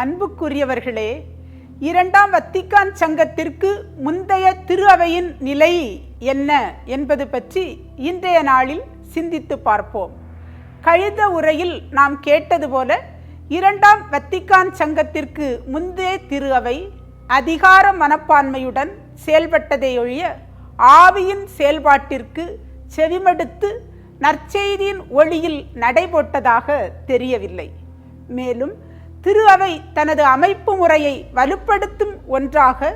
அன்புக்குரியவர்களே இரண்டாம் வத்திக்கான் சங்கத்திற்கு முந்தைய திரு அவையின் நிலை என்ன என்பது பற்றி இன்றைய நாளில் சிந்தித்து பார்ப்போம். கழுத உரையில் நாம் கேட்டது போல இரண்டாம் வத்திக்கான் சங்கத்திற்கு முந்தைய திரு அவை அதிகார மனப்பான்மையுடன் செயல்பட்டதை ஒழிய ஆவியின் செயல்பாட்டிற்கு செவிமடுத்து நற்செய்தியின் ஒளியில் நடைபோட்டதாக தெரியவில்லை. மேலும் திரு அவை தனது அமைப்பு முறையை வலுப்படுத்தும் ஒன்றாக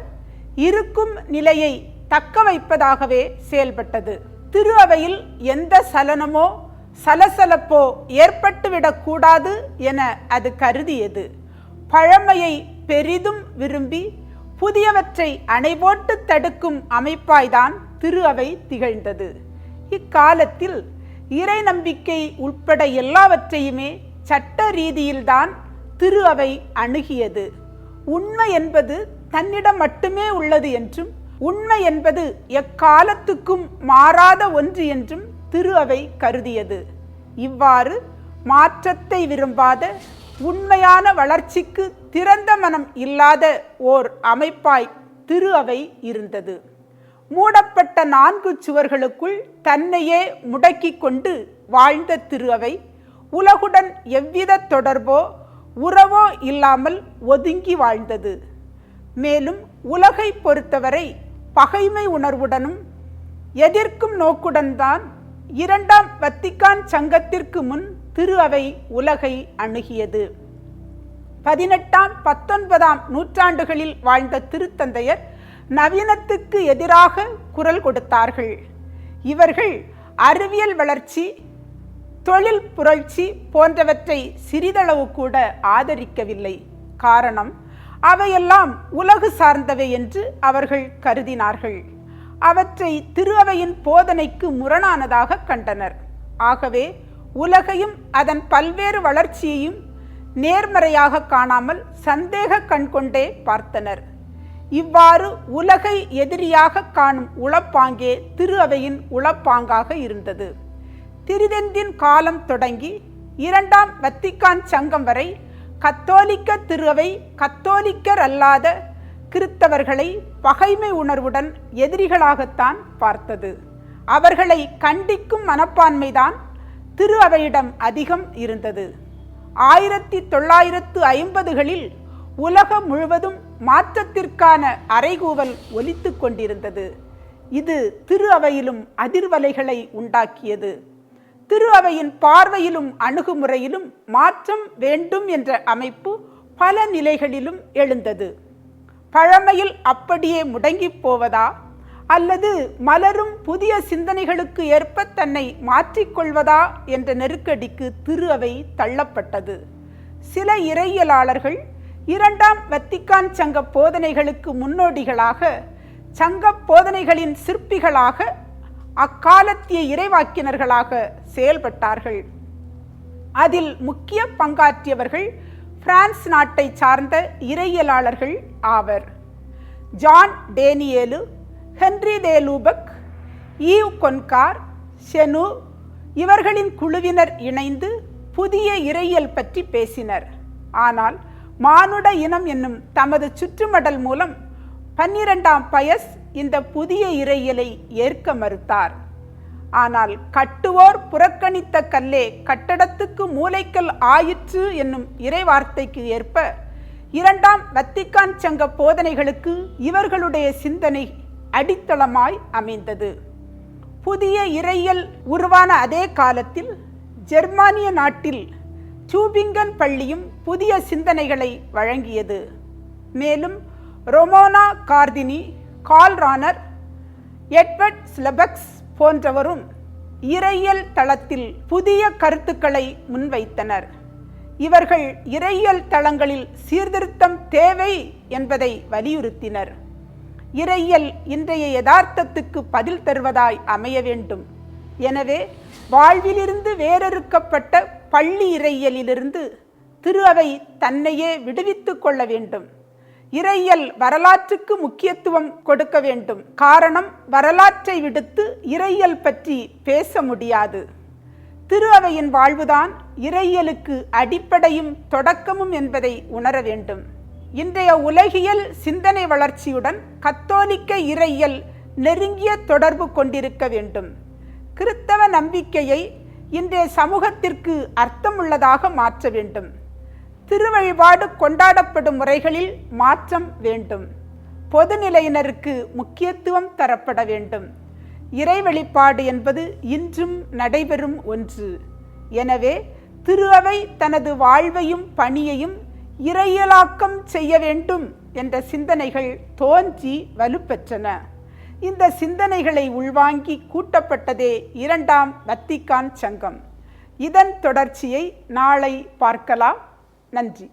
இருக்கும் நிலையை தக்க வைப்பதாகவே செயல்பட்டது. திரு அவையில் எந்த சலனமோ சலசலப்போ ஏற்பட்டுவிடக்கூடாது என அது கருதியது. பழமையை பெரிதும் விரும்பி புதியவற்றை அணைபோட்டு தடுக்கும் அமைப்பாய்தான் திரு அவை திகழ்ந்தது. இக்காலத்தில் இறை நம்பிக்கை உட்பட எல்லாவற்றையுமே சட்ட ரீதியில்தான் திரு அவை அணுகியது. உண்மை என்பது தன்னிடம் மட்டுமே உள்ளது என்றும் உண்மை என்பது எக்காலத்துக்கும் மாறாத ஒன்று என்றும் திரு அவை கருதியது. இவ்வாறு மாற்றத்தை விரும்பாத உண்மையான வளர்ச்சிக்கு திறந்த மனம் இல்லாத ஓர் அமைப்பாய் திரு அவை இருந்தது. மூடப்பட்ட நான்கு சுவர்களுக்குள் தன்னையே முடக்கிக் கொண்டு வாழ்ந்த திரு அவை உலகுடன் எவ்வித தொடர்போ உறவோ இல்லாமல் ஒதுங்கி வாழ்ந்தது. மேலும் உலகை பொறுத்தவரை பகைமை உணர்வுடனும் எதிர்க்கும் நோக்குடன் தான் இரண்டாம் வத்திக்கான் சங்கத்திற்கு முன் திரு அவை உலகை அணுகியது. பதினெட்டாம் பத்தொன்பதாம் நூற்றாண்டுகளில் வாழ்ந்த திருத்தந்தையர் நவீனத்துக்கு எதிராக குரல் கொடுத்தார்கள். இவர்கள் அறிவியல் வளர்ச்சி தொழில் புரட்சி போன்றவற்றை சிறிதளவு கூட ஆதரிக்கவில்லை. காரணம் அவையெல்லாம் உலகு சார்ந்தவை என்று அவர்கள் கருதினார்கள். அவற்றை திரு அவையின் போதனைக்கு முரணானதாக கண்டனர். ஆகவே உலகையும் அதன் பல்வேறு வளர்ச்சியையும் நேர்மறையாக காணாமல் சந்தேக கண் கொண்டே பார்த்தனர். இவ்வாறு உலகை எதிரியாக காணும் உளப்பாங்கே திரு அவையின் உளப்பாங்காக இருந்தது. திருவெந்தின் காலம் தொடங்கி இரண்டாம் வத்திக்கான் சங்கம் வரை கத்தோலிக்க திருவை கத்தோலிக்கர் அல்லாத கிறித்தவர்களை பகைமை உணர்வுடன் எதிரிகளாகத்தான் பார்த்தது. அவர்களை கண்டிக்கும் மனப்பான்மைதான் திரு அவையிடம் அதிகம் இருந்தது. ஆயிரத்தி தொள்ளாயிரத்து ஐம்பதுகளில் உலகம் முழுவதும் மாற்றத்திற்கான அறைகூவல் ஒலித்து கொண்டிருந்தது. இது திரு அவையிலும் அதிர்வலைகளை உண்டாக்கியது. திரு அவையின் பார்வையிலும் அணுகுமுறையிலும் மாற்றம் வேண்டும் என்ற அமைப்பு பல நிலைகளிலும் எழுந்தது. பழமையில் அப்படியே முடங்கி போவதா? அல்லது மலரும் புதிய சிந்தனைகளுக்கு ஏற்ப தன்னை மாற்றிக்கொள்வதா என்ற நெருக்கடிக்கு திரு அவை தள்ளப்பட்டது. சில இறையியலாளர்கள் இரண்டாம் வத்திக்கான் சங்க போதனைகளுக்கு முன்னோடிகளாக சங்க போதனைகளின் சிற்பிகளாக அக்காலத்திய இறைவாக்கினர்களாக செயல்பட்டார்கள். அதில் முக்கிய பங்காற்றியவர்கள் பிரான்ஸ் நாட்டை சார்ந்த இறையியலாளர்கள் ஆவர். John Danielou Henri de Lubac Yves Congar Chenu இவர்களின் குழுவினர் இணைந்து புதிய இறையியல் பற்றி பேசினர். ஆனால் மானுட இனம் என்னும் தமது சுற்றுமடல் மூலம் பன்னிரெண்டாம் பயஸ் இந்த புதிய இறையியலை ஏற்க மறுத்தார். ஆனால் கட்டுவோர் புறக்கணித்த கல்லே கட்டடத்துக்கு மூளைக்கல் ஆயிற்று என்னும் இறைவார்த்தைக்கு ஏற்ப இரண்டாம் வத்திக்கான் சங்க போதனைகளுக்கு இவர்களுடைய சிந்தனை அடித்தளமாய் அமைந்தது. புதிய இறையல் உருவான அதே காலத்தில் ஜெர்மானிய நாட்டில் சூபிங்கன் பள்ளியும் புதிய சிந்தனைகளை வழங்கியது. மேலும் ரொமோனா கார்தினி கால்ரானர் எட்வர்ட் ஸ்லெபக்ஸ் போன்றவரும் இறையியல் தளத்தில் புதிய கருத்துக்களை முன்வைத்தனர். இவர்கள் இறையியல் தளங்களில் சீர்திருத்தம் தேவை என்பதை வலியுறுத்தினர். இறையியல் இன்றைய யதார்த்தத்துக்கு பதில் தருவதாய் அமைய வேண்டும். எனவே வாழ்விலிருந்து வேறறுக்கப்பட்ட பள்ளி இறையியலிலிருந்து திரு அவை தன்னையே விடுவித்துக் கொள்ள வேண்டும். இறையல் வரலாற்றுக்கு முக்கியத்துவம் கொடுக்க வேண்டும். காரணம் வரலாற்றை விடுத்து இறையல் பற்றி பேச முடியாது. திரு அவையின் வாழ்வுதான் இறையலுக்கு அடிப்படையும் தொடக்கமும் என்பதை உணர வேண்டும். இன்றைய உலகியல் சிந்தனை வளர்ச்சியுடன் கத்தோலிக்க இறையல் நெருங்கிய தொடர்பு கொண்டிருக்க வேண்டும். கிறித்தவ நம்பிக்கையை இன்றைய சமூகத்திற்கு அர்த்தமுள்ளதாக மாற்ற வேண்டும். திருவழிபாடு கொண்டாடப்படும் முறைகளில் மாற்றம் வேண்டும். பொதுநிலையினருக்கு முக்கியத்துவம் தரப்பட வேண்டும். இறை வெளிப்பாடு என்பது இன்றும் நடைபெறும் ஒன்று. எனவே திரு அவை தனது வாழ்வையும் பணியையும் இறையலாக்கம் செய்ய வேண்டும் என்ற சிந்தனைகள் தோன்றி வலுப்பெற்றன. இந்த சிந்தனைகளை உள்வாங்கி கூட்டப்பட்டதே இரண்டாம் வத்திக்கான் சங்கம். இதன் தொடர்ச்சியை நாளை பார்க்கலாம். நன்றி.